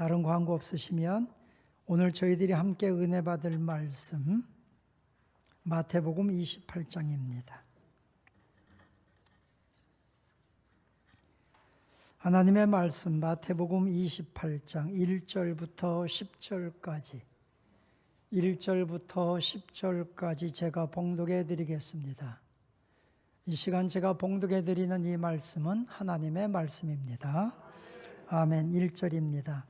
다른 광고 없으시면 오늘 저희들이 함께 은혜 받을 말씀 마태복음 28장입니다. 하나님의 말씀 마태복음 28장 1절부터 10절까지 1절부터 10절까지 제가 봉독해 드리겠습니다. 이 시간 제가 봉독해 드리는 이 말씀은 하나님의 말씀입니다. 아멘. 1절입니다.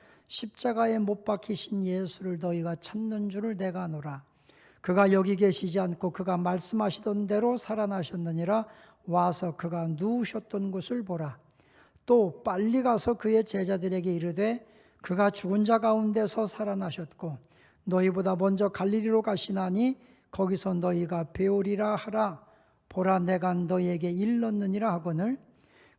십자가에 못 박히신 예수를 너희가 찾는 줄을 내가 아노라. 그가 여기 계시지 않고 그가 말씀하시던 대로 살아나셨느니라 와서 그가 누우셨던 곳을 보라. 또 빨리 가서 그의 제자들에게 이르되 그가 죽은 자 가운데서 살아나셨고 너희보다 먼저 갈릴리로 가시나니 거기서 너희가 배우리라 하라. 보라 내가 너희에게 일렀느니라 하거늘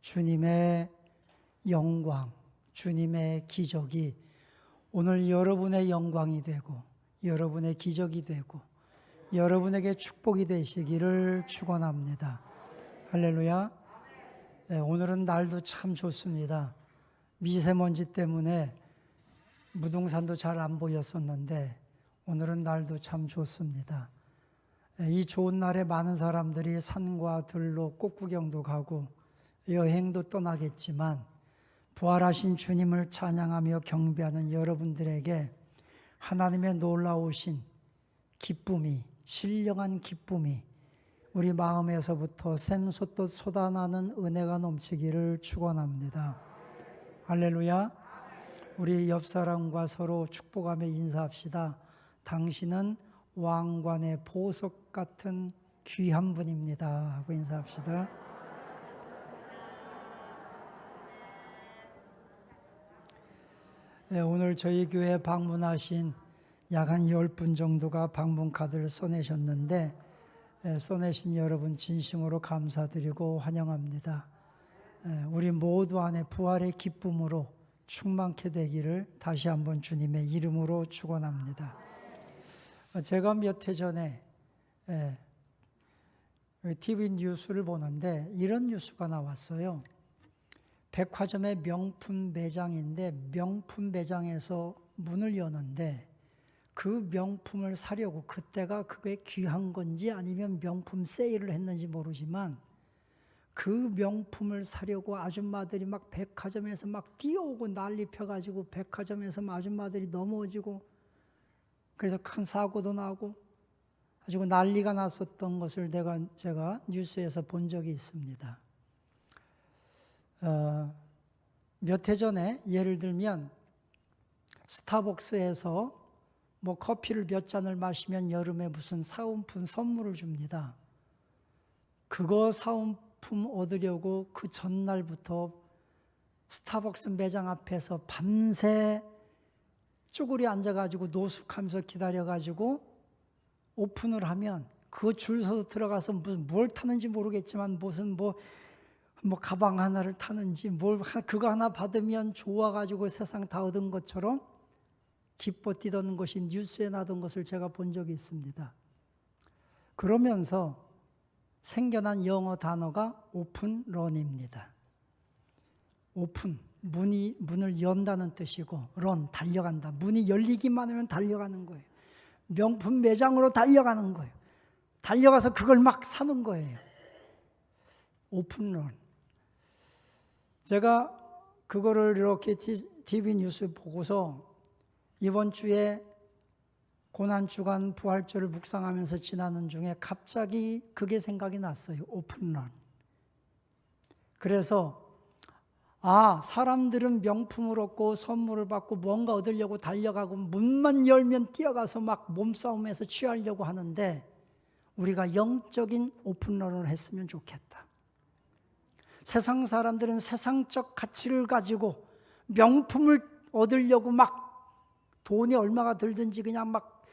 주님의 영광 주님의 기적이 오늘 여러분의 영광이 되고 여러분의 기적이 되고 여러분에게 축복이 되시기를 축원합니다. 할렐루야. 네, 오늘은 날도 참 좋습니다. 미세먼지 때문에 무등산도 잘 안 보였었는데 오늘은 날도 참 좋습니다. 네, 이 좋은 날에 많은 사람들이 산과 들로 꽃구경도 가고 여행도 떠나겠지만 부활하신 주님을 찬양하며 경배하는 여러분들에게 하나님의 놀라우신 기쁨이, 신령한 기쁨이 우리 마음에서부터 샘솟듯 쏟아나는 은혜가 넘치기를 축원합니다. 할렐루야. 우리 옆 사람과 서로 축복하며 인사합시다. 당신은 왕관의 보석 같은 귀한 분입니다. 하고 인사합시다. 네, 오늘 저희 교회 방문하신 약 한 10분 정도가 방문 카드를 써내셨는데 예, 써내신 여러분 진심으로 감사드리고 환영합니다. 예, 우리 모두 안에 부활의 기쁨으로 충만케 되기를 다시 한번 주님의 이름으로 축원합니다. 어, 제가 몇 해 전에 TV 예, 뉴스를 보는데 이런 뉴스가 나왔어요. 백화점의 명품 매장인데 명품 매장에서 문을 여는데 그 명품을 사려고 그때가 그게 귀한 건지 아니면 명품 세일을 했는지 모르지만 그 명품을 사려고 아줌마들이 막 백화점에서 막 뛰어오고 난리 펴가지고 백화점에서 아줌마들이 넘어지고 그래서 큰 사고도 나고 가지고 난리가 났었던 것을 내가 제가 뉴스에서 본 적이 있습니다. 어, 몇해 전에 예를 들면 스타벅스에서 뭐 커피를 몇 잔을 마시면 여름에 무슨 사은품 선물을 줍니다. 그거 사은품 얻으려고 그 전날부터 스타벅스 매장 앞에서 밤새 쭈그리 앉아가지고 노숙하면서 기다려가지고 오픈을 하면 그 줄 서서 들어가서 무슨 뭘 타는지 모르겠지만 무슨 뭐 뭐 가방 하나를 타는지 뭘 그거 하나 받으면 좋아가지고 세상 다 얻은 것처럼 기뻐 뛰던 것이 뉴스에 나던 것을 제가 본 적이 있습니다. 그러면서 생겨난 영어 단어가 오픈런입니다. 오픈 문이 문을 연다는 뜻이고 런 달려간다. 문이 열리기만 하면 달려가는 거예요. 명품 매장으로 달려가는 거예요. 달려가서 그걸 막 사는 거예요. 오픈런. 제가 그거를 이렇게 TV 뉴스 보고서 이번 주에 고난주간 부활주를 묵상하면서 지나는 중에 갑자기 그게 생각이 났어요. 오픈런. 그래서 아, 사람들은 명품을 얻고 선물을 받고 뭔가 얻으려고 달려가고 문만 열면 뛰어가서 막 몸싸움에서 취하려고 하는데 우리가 영적인 오픈런을 했으면 좋겠다. 세상 사람들은 세상적 가치를 가지고 명품을 얻으려고 막 돈이 얼마가 들든지 그냥 막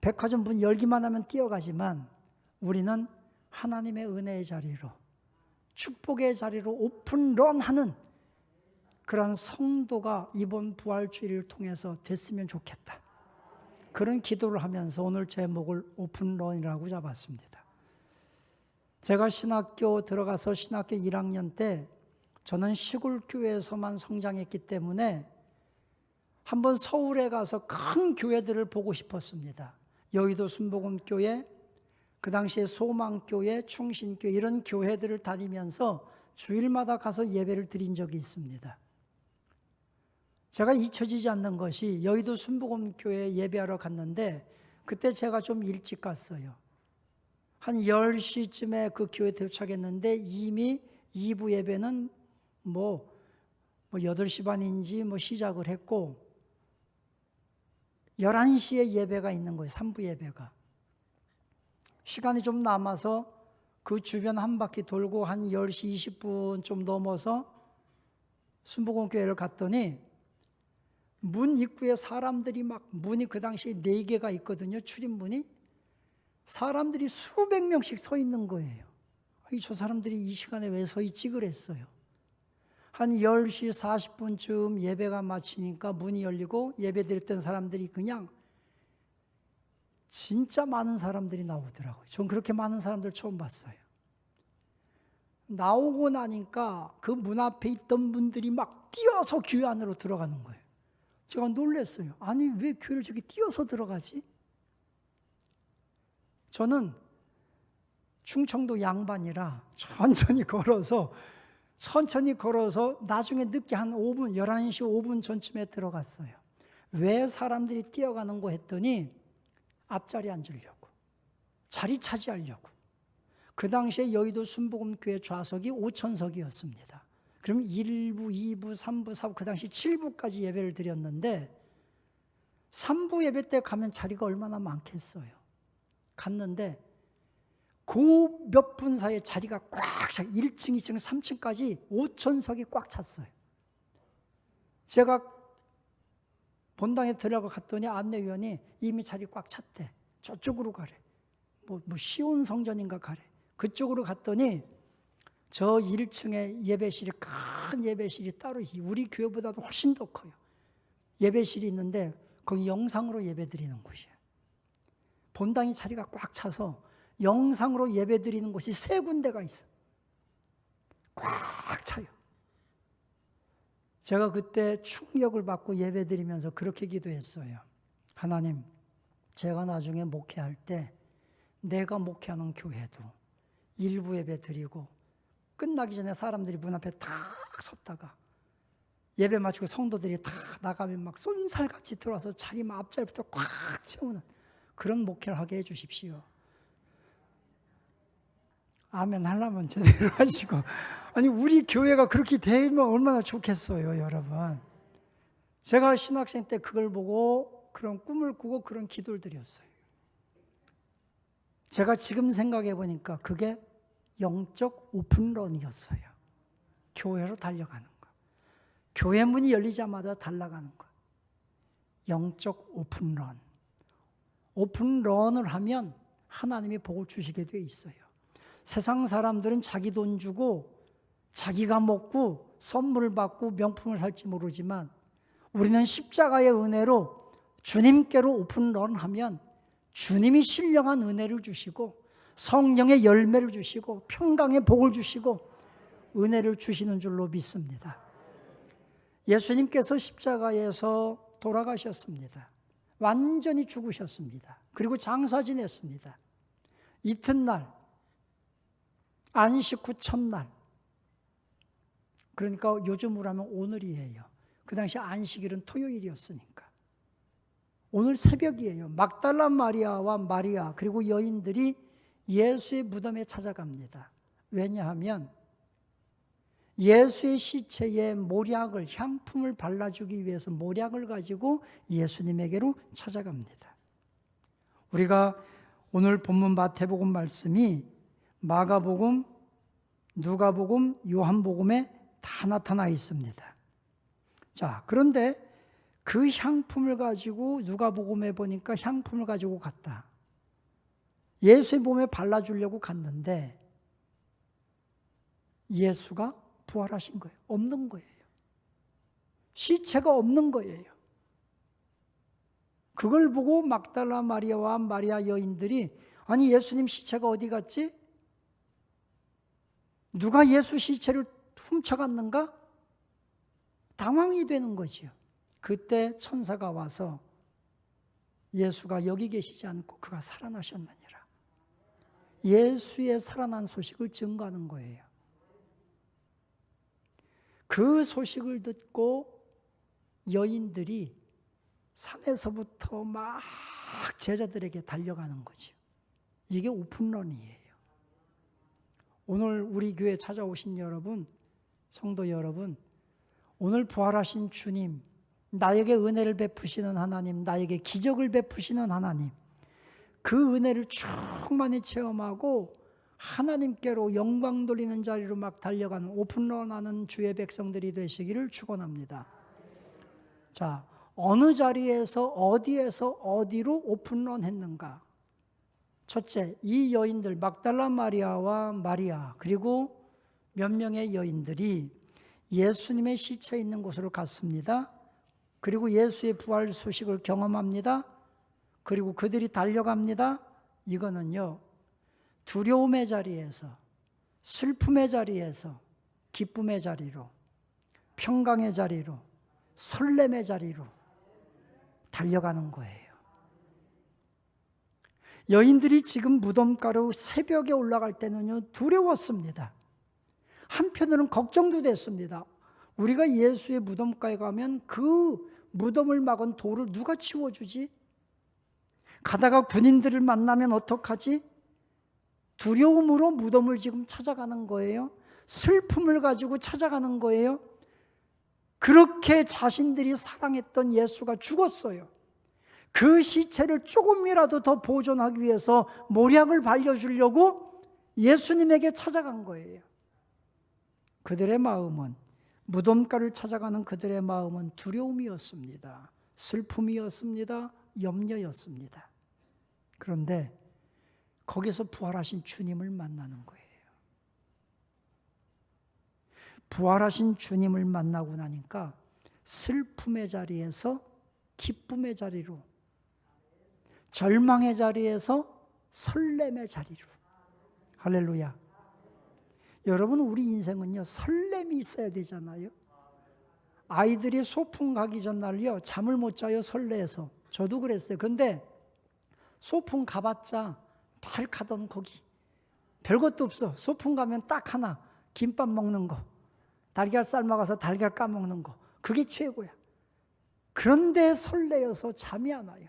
백화점 문 열기만 하면 뛰어가지만 우리는 하나님의 은혜의 자리로 축복의 자리로 오픈런 하는 그런 성도가 이번 부활주의를 통해서 됐으면 좋겠다. 그런 기도를 하면서 오늘 제목을 오픈런이라고 잡았습니다. 제가 신학교 들어가서 신학교 1학년 때 저는 시골 교회에서만 성장했기 때문에 한번 서울에 가서 큰 교회들을 보고 싶었습니다. 여의도 순복음교회, 그 당시에 소망교회, 충신교회 이런 교회들을 다니면서 주일마다 가서 예배를 드린 적이 있습니다. 제가 잊혀지지 않는 것이 여의도 순복음교회 예배하러 갔는데 그때 제가 좀 일찍 갔어요. 한 10시쯤에 그 교회 도착했는데 이미 2부 예배는 뭐, 뭐 8시 반인지 뭐 시작을 했고 11시에 예배가 있는 거예요. 3부 예배가. 시간이 좀 남아서 그 주변 한 바퀴 돌고 한 10시 20분 좀 넘어서 순복음교회를 갔더니 문 입구에 사람들이 막 문이 그 당시에 네 개가 있거든요. 출입문이. 사람들이 수백 명씩 서 있는 거예요. 저 사람들이 이 시간에 왜 서 있지 그랬어요. 한 10시 40분쯤 예배가 마치니까 문이 열리고 예배 드렸던 사람들이 그냥 진짜 많은 사람들이 나오더라고요. 전 그렇게 많은 사람들 처음 봤어요. 나오고 나니까 그 문 앞에 있던 분들이 막 뛰어서 교회 안으로 들어가는 거예요. 제가 놀랐어요. 아니, 왜 교회를 저기 뛰어서 들어가지? 저는 충청도 양반이라 천천히 걸어서 천천히 걸어서 나중에 늦게 한 5분, 11시 5분 전쯤에 들어갔어요. 왜 사람들이 뛰어가는 거 했더니 앞자리 앉으려고. 자리 차지하려고. 그 당시에 여의도 순복음교회 좌석이 5천석이었습니다. 그럼 1부, 2부, 3부, 4부, 그 당시 7부까지 예배를 드렸는데 3부 예배 때 가면 자리가 얼마나 많겠어요. 갔는데 그 몇 분 사이에 자리가 꽉 차, 1층, 2층, 3층까지 5천석이 꽉 찼어요. 제가 본당에 들어가 갔더니 안내위원이 이미 자리 꽉 찼대. 저쪽으로 가래. 뭐, 뭐 시온 성전인가 가래. 그쪽으로 갔더니 저 1층에 예배실이 큰 예배실이 따로. 우리 교회보다도 훨씬 더 커요. 예배실이 있는데 거기 영상으로 예배 드리는 곳이에요. 본당이 자리가 꽉 차서 영상으로 예배 드리는 곳이 세 군데가 있어. 꽉 차요. 제가 그때 충격을 받고 예배 드리면서 그렇게 기도했어요. 하나님, 제가 나중에 목회할 때 내가 목회하는 교회도 일부 예배 드리고 끝나기 전에 사람들이 문 앞에 다 섰다가 예배 마치고 성도들이 다 나가면 막 쏜살같이 들어와서 자리 앞자리부터 꽉 채우는 그런 목회를 하게 해 주십시오. 아멘 하려면 제대로 하시고 아니 우리 교회가 그렇게 되면 얼마나 좋겠어요, 여러분. 제가 신학생 때 그걸 보고 그런 꿈을 꾸고 그런 기도를 드렸어요. 제가 지금 생각해 보니까 그게 영적 오픈런이었어요. 교회로 달려가는 거. 교회 문이 열리자마자 달라가는 거. 영적 오픈런. 오픈런을 하면 하나님이 복을 주시게 돼 있어요. 세상 사람들은 자기 돈 주고 자기가 먹고 선물을 받고 명품을 살지 모르지만 우리는 십자가의 은혜로 주님께로 오픈런 하면 주님이 신령한 은혜를 주시고 성령의 열매를 주시고 평강의 복을 주시고 은혜를 주시는 줄로 믿습니다. 예수님께서 십자가에서 돌아가셨습니다. 완전히 죽으셨습니다. 그리고 장사 지냈습니다. 이튿날, 안식 후 첫날. 그러니까 요즘으로 하면 오늘이에요. 그 당시 안식일은 토요일이었으니까. 오늘 새벽이에요. 막달라 마리아와 마리아 그리고 여인들이 예수의 무덤에 찾아갑니다. 왜냐하면 예수의 시체에 모략을 향품을 발라주기 위해서 모략을 가지고 예수님에게로 찾아갑니다. 우리가 오늘 본문 마태복음 말씀이 마가복음, 누가복음, 요한복음에 다 나타나 있습니다. 자, 그런데 그 향품을 가지고 누가복음에 보니까 향품을 가지고 갔다. 예수의 몸에 발라주려고 갔는데 예수가 부활하신 거예요. 없는 거예요. 시체가 없는 거예요. 그걸 보고 막달라 마리아와 마리아 여인들이 아니 예수님 시체가 어디 갔지? 누가 예수 시체를 훔쳐갔는가? 당황이 되는 거지요. 그때 천사가 와서 예수가 여기 계시지 않고 그가 살아나셨느니라. 예수의 살아난 소식을 증거하는 거예요. 그 소식을 듣고 여인들이 산에서부터 막 제자들에게 달려가는 거죠. 이게 오픈런이에요. 오늘 우리 교회 찾아오신 여러분, 성도 여러분, 오늘 부활하신 주님, 나에게 은혜를 베푸시는 하나님, 나에게 기적을 베푸시는 하나님, 그 은혜를 충만히 체험하고 하나님께로 영광 돌리는 자리로 막 달려가는 오픈런하는 주의 백성들이 되시기를 축원합니다. 자, 어느 자리에서 어디에서 어디로 오픈런 했는가? 첫째, 이 여인들 막달라 마리아와 마리아 그리고 몇 명의 여인들이 예수님의 시체 있는 곳으로 갔습니다. 그리고 예수의 부활 소식을 경험합니다. 그리고 그들이 달려갑니다. 이거는요, 두려움의 자리에서, 슬픔의 자리에서, 기쁨의 자리로, 평강의 자리로, 설렘의 자리로 달려가는 거예요. 여인들이 지금 무덤가로 새벽에 올라갈 때는요, 두려웠습니다. 한편으로는 걱정도 됐습니다. 우리가 예수의 무덤가에 가면 그 무덤을 막은 돌을 누가 치워주지? 가다가 군인들을 만나면 어떡하지? 두려움으로 무덤을 지금 찾아가는 거예요. 슬픔을 가지고 찾아가는 거예요. 그렇게 자신들이 사랑했던 예수가 죽었어요. 그 시체를 조금이라도 더 보존하기 위해서 모략을 발려주려고 예수님에게 찾아간 거예요. 그들의 마음은 무덤가를 찾아가는 그들의 마음은 두려움이었습니다. 슬픔이었습니다. 염려였습니다. 그런데 거기서 부활하신 주님을 만나는 거예요. 부활하신 주님을 만나고 나니까 슬픔의 자리에서 기쁨의 자리로, 절망의 자리에서 설렘의 자리로. 할렐루야. 여러분, 우리 인생은요, 설렘이 있어야 되잖아요. 아이들이 소풍 가기 전날요, 잠을 못 자요, 설레서. 저도 그랬어요. 근데 소풍 가봤자 발카던 거기. 별것도 없어. 소풍 가면 딱 하나. 김밥 먹는 거. 달걀 삶아가서 달걀 까먹는 거. 그게 최고야. 그런데 설레어서 잠이 안 와요.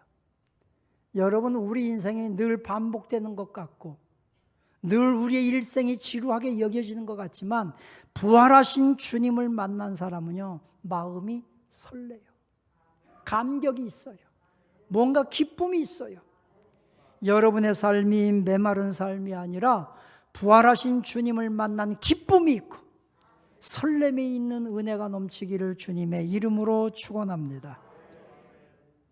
여러분, 우리 인생이 늘 반복되는 것 같고, 늘 우리의 일생이 지루하게 여겨지는 것 같지만, 부활하신 주님을 만난 사람은요, 마음이 설레요. 감격이 있어요. 뭔가 기쁨이 있어요. 여러분의 삶이 메마른 삶이 아니라 부활하신 주님을 만난 기쁨이 있고 설렘이 있는 은혜가 넘치기를 주님의 이름으로 축원합니다.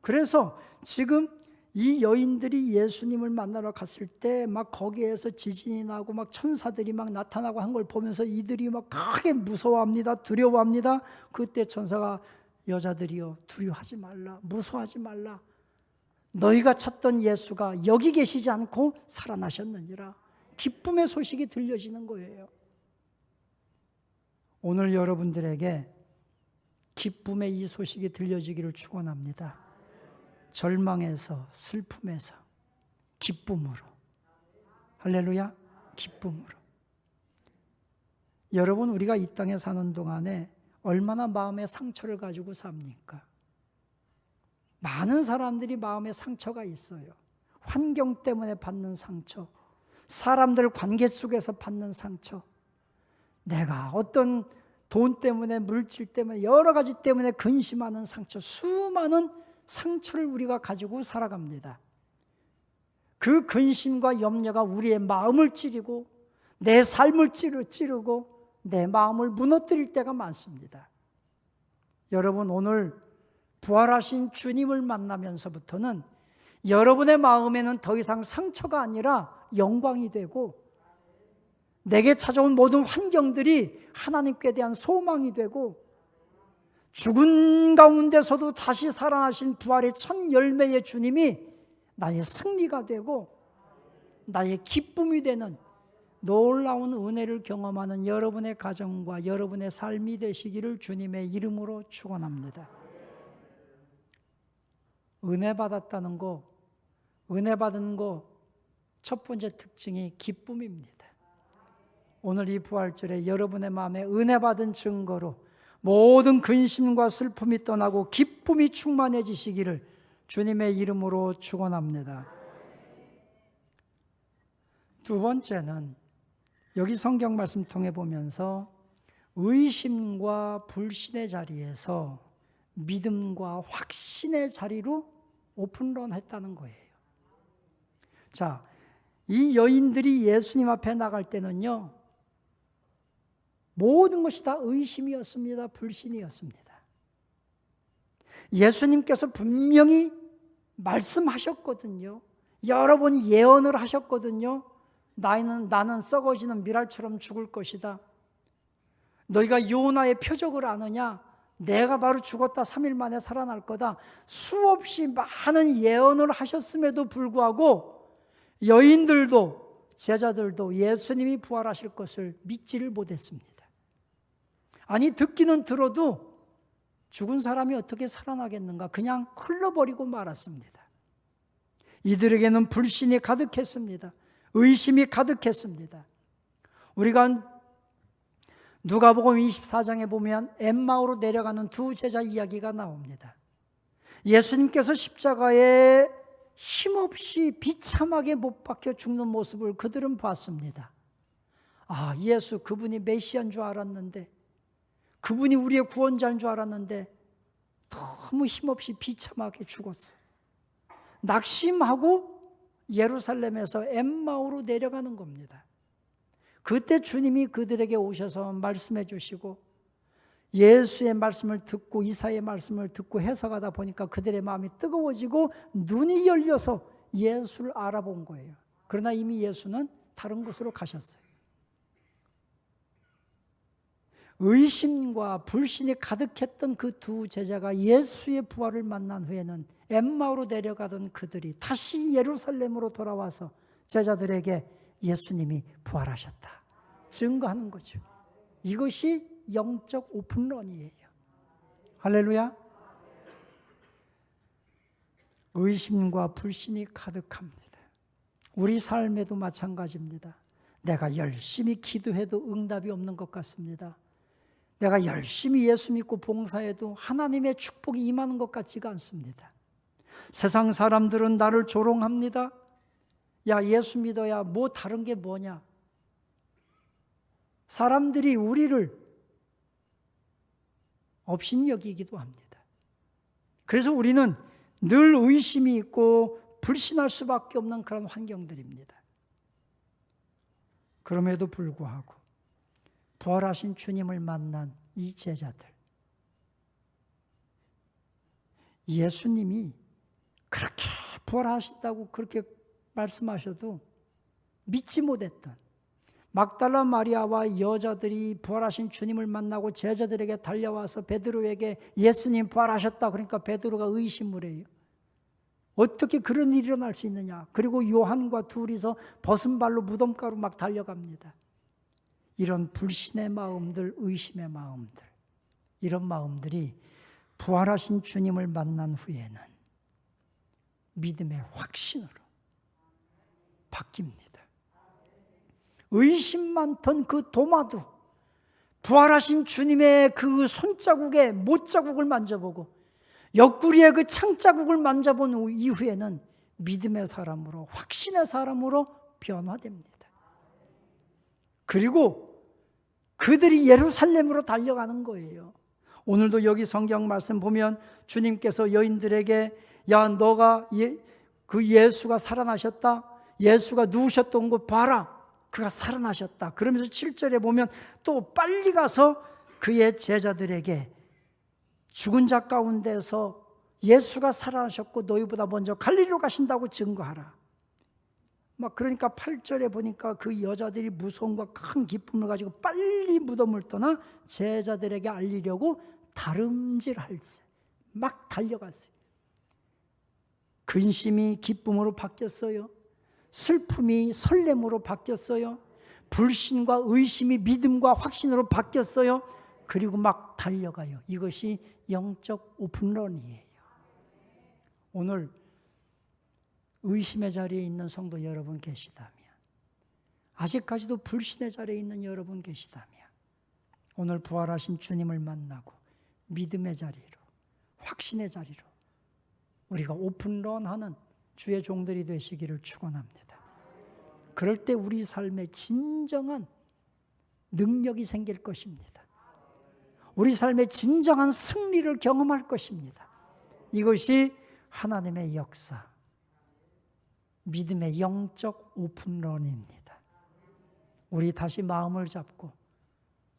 그래서 지금 이 여인들이 예수님을 만나러 갔을 때 막 거기에서 지진이 나고 막 천사들이 막 나타나고 한 걸 보면서 이들이 막 크게 무서워합니다. 두려워합니다. 그때 천사가 여자들이여 두려워하지 말라. 무서워하지 말라. 너희가 찾던 예수가 여기 계시지 않고 살아나셨느니라. 기쁨의 소식이 들려지는 거예요. 오늘 여러분들에게 기쁨의 이 소식이 들려지기를 축원합니다. 절망에서 슬픔에서 기쁨으로 할렐루야 기쁨으로 여러분 우리가 이 땅에 사는 동안에 얼마나 마음의 상처를 가지고 삽니까? 많은 사람들이 마음에 상처가 있어요. 환경 때문에 받는 상처, 사람들 관계 속에서 받는 상처, 내가 어떤 돈 때문에, 물질 때문에, 여러 가지 때문에 근심하는 상처, 수많은 상처를 우리가 가지고 살아갑니다. 그 근심과 염려가 우리의 마음을 찌르고, 내 삶을 찌르고, 내 마음을 무너뜨릴 때가 많습니다. 여러분, 오늘 부활하신 주님을 만나면서부터는 여러분의 마음에는 더 이상 상처가 아니라 영광이 되고 내게 찾아온 모든 환경들이 하나님께 대한 소망이 되고 죽은 가운데서도 다시 살아나신 부활의 첫 열매의 주님이 나의 승리가 되고 나의 기쁨이 되는 놀라운 은혜를 경험하는 여러분의 가정과 여러분의 삶이 되시기를 주님의 이름으로 축원합니다. 은혜 받았다는 거, 은혜 받은 거 첫 번째 특징이 기쁨입니다. 오늘 이 부활절에 여러분의 마음에 은혜 받은 증거로 모든 근심과 슬픔이 떠나고 기쁨이 충만해지시기를 주님의 이름으로 축원합니다. 두 번째는 여기 성경 말씀 통해 보면서 의심과 불신의 자리에서 믿음과 확신의 자리로 오픈런 했다는 거예요. 자, 이 여인들이 예수님 앞에 나갈 때는요, 모든 것이 다 의심이었습니다. 불신이었습니다. 예수님께서 분명히 말씀하셨거든요. 여러 번 예언을 하셨거든요. 나는, 나는 썩어지는 미랄처럼 죽을 것이다. 너희가 요나의 표적을 아느냐? 내가 바로 죽었다 3일 만에 살아날 거다. 수없이 많은 예언을 하셨음에도 불구하고 여인들도 제자들도 예수님이 부활하실 것을 믿지를 못했습니다. 아니 듣기는 들어도 죽은 사람이 어떻게 살아나겠는가 그냥 흘러버리고 말았습니다. 이들에게는 불신이 가득했습니다. 의심이 가득했습니다. 우리가 누가복음 24장에 보면 엠마오로 내려가는 두 제자 이야기가 나옵니다. 예수님께서 십자가에 힘없이 비참하게 못 박혀 죽는 모습을 그들은 봤습니다. 아, 예수 그분이 메시아인 줄 알았는데 그분이 우리의 구원자인 줄 알았는데 너무 힘없이 비참하게 죽었어요. 낙심하고 예루살렘에서 엠마오로 내려가는 겁니다. 그때 주님이 그들에게 오셔서 말씀해 주시고 예수의 말씀을 듣고 이사의 말씀을 듣고 해석하다 보니까 그들의 마음이 뜨거워지고 눈이 열려서 예수를 알아본 거예요. 그러나 이미 예수는 다른 곳으로 가셨어요. 의심과 불신이 가득했던 그 두 제자가 예수의 부활을 만난 후에는 엠마오로 내려가던 그들이 다시 예루살렘으로 돌아와서 제자들에게 예수님이 부활하셨다. 증거하는 거죠. 이것이 영적 오픈런이에요. 할렐루야. 의심과 불신이 가득합니다. 우리 삶에도 마찬가지입니다. 내가 열심히 기도해도 응답이 없는 것 같습니다. 내가 열심히 예수 믿고 봉사해도 하나님의 축복이 임하는 것 같지가 않습니다. 세상 사람들은 나를 조롱합니다. 야, 예수 믿어야 뭐 다른 게 뭐냐? 사람들이 우리를 업신여기기도 합니다. 그래서 우리는 늘 의심이 있고 불신할 수밖에 없는 그런 환경들입니다. 그럼에도 불구하고 부활하신 주님을 만난 이 제자들. 예수님이 그렇게 부활하신다고 그렇게 말씀하셔도 믿지 못했던 막달라 마리아와 여자들이 부활하신 주님을 만나고 제자들에게 달려와서 베드로에게 예수님 부활하셨다 그러니까 베드로가 의심을 해요. 어떻게 그런 일이 일어날 수 있느냐? 그리고 요한과 둘이서 벗은 발로 무덤가로 막 달려갑니다. 이런 불신의 마음들, 의심의 마음들, 이런 마음들이 부활하신 주님을 만난 후에는 믿음의 확신으로 바뀝니다. 의심 많던 그 도마도 부활하신 주님의 그 손자국에 못자국을 만져보고 옆구리에 그 창자국을 만져본 후- 이후에는 믿음의 사람으로 확신의 사람으로 변화됩니다. 그리고 그들이 예루살렘으로 달려가는 거예요. 오늘도 여기 성경 말씀 보면 주님께서 여인들에게 야 너가 예, 그 예수가 살아나셨다. 예수가 누우셨던 곳 봐라. 그가 살아나셨다. 그러면서 7절에 보면 또 빨리 가서 그의 제자들에게 죽은 자 가운데서 예수가 살아나셨고 너희보다 먼저 갈리로 가신다고 증거하라. 막 그러니까 8절에 보니까 그 여자들이 무서움과 큰 기쁨을 가지고 빨리 무덤을 떠나 제자들에게 알리려고 다름질할세. 막 달려갔어요. 근심이 기쁨으로 바뀌었어요. 슬픔이 설렘으로 바뀌었어요. 불신과 의심이 믿음과 확신으로 바뀌었어요. 그리고 막 달려가요. 이것이 영적 오픈런이에요. 오늘 의심의 자리에 있는 성도 여러분 계시다면, 아직까지도 불신의 자리에 있는 여러분 계시다면, 오늘 부활하신 주님을 만나고 믿음의 자리로, 확신의 자리로 우리가 오픈런 하는 주의 종들이 되시기를 축원합니다. 그럴 때 우리 삶에 진정한 능력이 생길 것입니다. 우리 삶에 진정한 승리를 경험할 것입니다. 이것이 하나님의 역사, 믿음의 영적 오픈런입니다. 우리 다시 마음을 잡고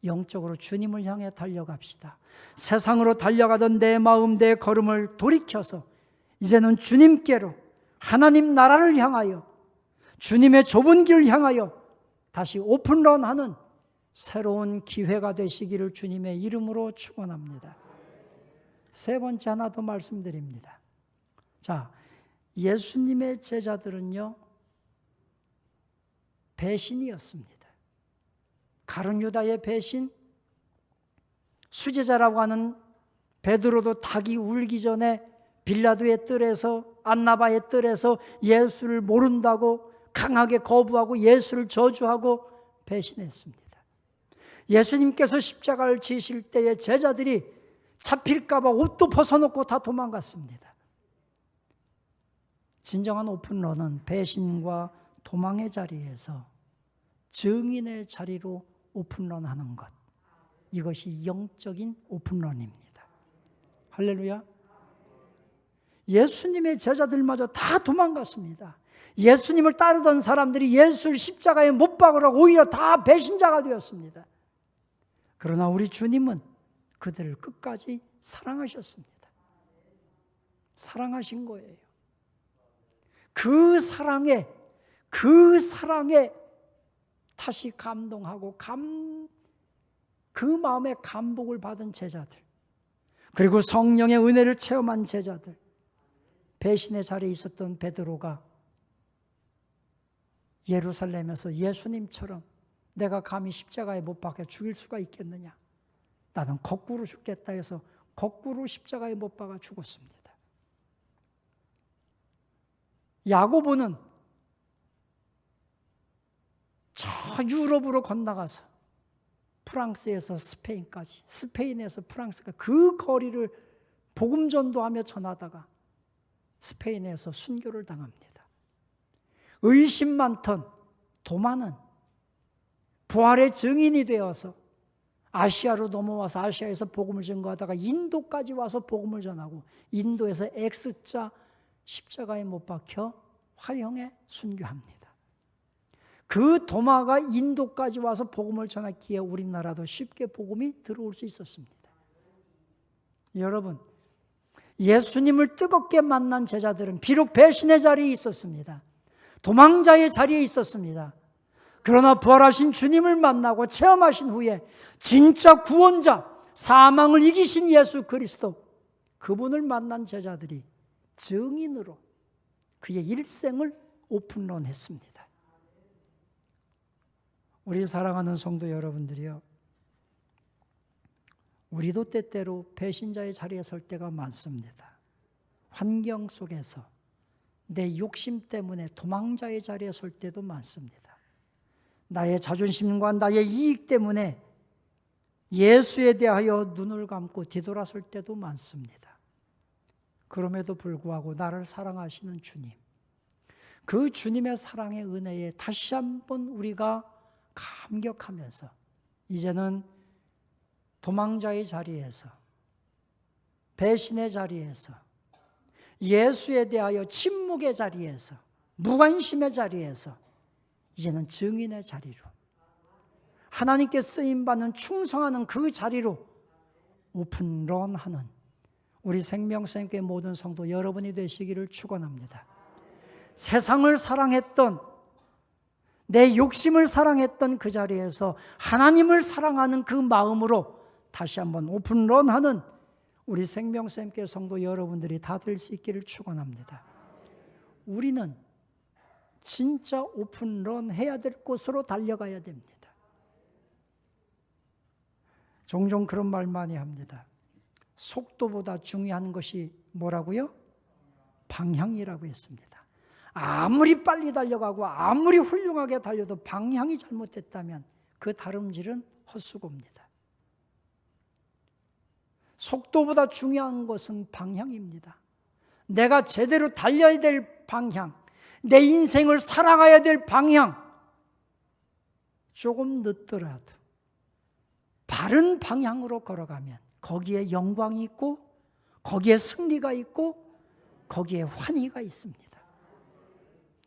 영적으로 주님을 향해 달려갑시다. 세상으로 달려가던 내 마음, 내 걸음을 돌이켜서 이제는 주님께로 하나님 나라를 향하여 주님의 좁은 길을 향하여 다시 오픈런하는 새로운 기회가 되시기를 주님의 이름으로 축원합니다. 세 번째 하나 더 말씀드립니다. 자, 예수님의 제자들은요 배신이었습니다. 가룟 유다의 배신, 수제자라고 하는 베드로도 닭이 울기 전에 빌라도의 뜰에서 안나바의 뜰에서 예수를 모른다고 강하게 거부하고 예수를 저주하고 배신했습니다. 예수님께서 십자가를 지실 때에 제자들이 잡힐까봐 옷도 벗어놓고 다 도망갔습니다. 진정한 오픈런은 배신과 도망의 자리에서 증인의 자리로 오픈런 하는 것. 이것이 영적인 오픈런입니다. 할렐루야. 예수님의 제자들마저 다 도망갔습니다. 예수님을 따르던 사람들이 예수를 십자가에 못 박으라고 오히려 다 배신자가 되었습니다. 그러나 우리 주님은 그들을 끝까지 사랑하셨습니다. 사랑하신 거예요. 그 사랑에, 그 사랑에 다시 감동하고 감, 그 마음에 감복을 받은 제자들, 그리고 성령의 은혜를 체험한 제자들, 배신의 자리에 있었던 베드로가 예루살렘에서 예수님처럼 내가 감히 십자가에 못 박혀 죽일 수가 있겠느냐? 나는 거꾸로 죽겠다 해서 거꾸로 십자가에 못 박아 죽었습니다. 야고보는 저 유럽으로 건너가서 프랑스에서 스페인까지, 스페인에서 프랑스가 그 거리를 복음 전도하며 전하다가 스페인에서 순교를 당합니다. 의심 많던 도마는 부활의 증인이 되어서 아시아로 넘어와서 아시아에서 복음을 전거하다가 인도까지 와서 복음을 전하고 인도에서 X자 십자가에 못 박혀 화형에 순교합니다. 그 도마가 인도까지 와서 복음을 전했기에 우리나라도 쉽게 복음이 들어올 수 있었습니다. 여러분, 예수님을 뜨겁게 만난 제자들은 비록 배신의 자리에 있었습니다. 도망자의 자리에 있었습니다. 그러나 부활하신 주님을 만나고 체험하신 후에 진짜 구원자, 사망을 이기신 예수 그리스도, 그분을 만난 제자들이 증인으로 그의 일생을 오픈런 했습니다. 우리 사랑하는 성도 여러분들이요. 우리도 때때로 배신자의 자리에 설 때가 많습니다. 환경 속에서 내 욕심 때문에 도망자의 자리에 설 때도 많습니다. 나의 자존심과 나의 이익 때문에 예수에 대하여 눈을 감고 뒤돌아설 때도 많습니다. 그럼에도 불구하고 나를 사랑하시는 주님. 그 주님의 사랑의 은혜에 다시 한번 우리가 감격하면서 이제는 도망자의 자리에서 배신의 자리에서 예수에 대하여 침묵의 자리에서 무관심의 자리에서 이제는 증인의 자리로 하나님께 쓰임 받는 충성하는 그 자리로 오픈런하는 우리 생명생께 모든 성도 여러분이 되시기를 축원합니다. 세상을 사랑했던 내 욕심을 사랑했던 그 자리에서 하나님을 사랑하는 그 마음으로 다시 한번 오픈런 하는 우리 생명샘께 성도 여러분들이 다 될 수 있기를 축원합니다. 우리는 진짜 오픈런 해야 될 곳으로 달려가야 됩니다. 종종 그런 말 많이 합니다. 속도보다 중요한 것이 뭐라고요? 방향이라고 했습니다. 아무리 빨리 달려가고 아무리 훌륭하게 달려도 방향이 잘못됐다면 그 다름질은 헛수고입니다. 속도보다 중요한 것은 방향입니다. 내가 제대로 달려야 될 방향, 내 인생을 살아가야 될 방향, 조금 늦더라도 바른 방향으로 걸어가면 거기에 영광이 있고, 거기에 승리가 있고, 거기에 환희가 있습니다.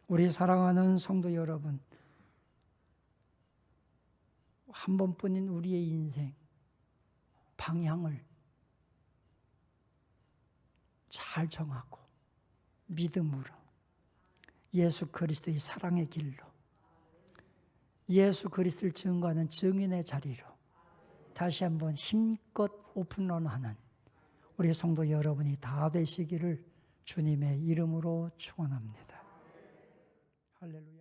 우리 사랑하는 성도 여러분, 한 번뿐인 우리의 인생, 방향을 잘 정하고 믿음으로 예수 그리스도의 사랑의 길로 예수 그리스도를 증거하는 증인의 자리로 다시 한번 힘껏 오픈런하는 우리 성도 여러분이 다 되시기를 주님의 이름으로 축원합니다. 할렐루야.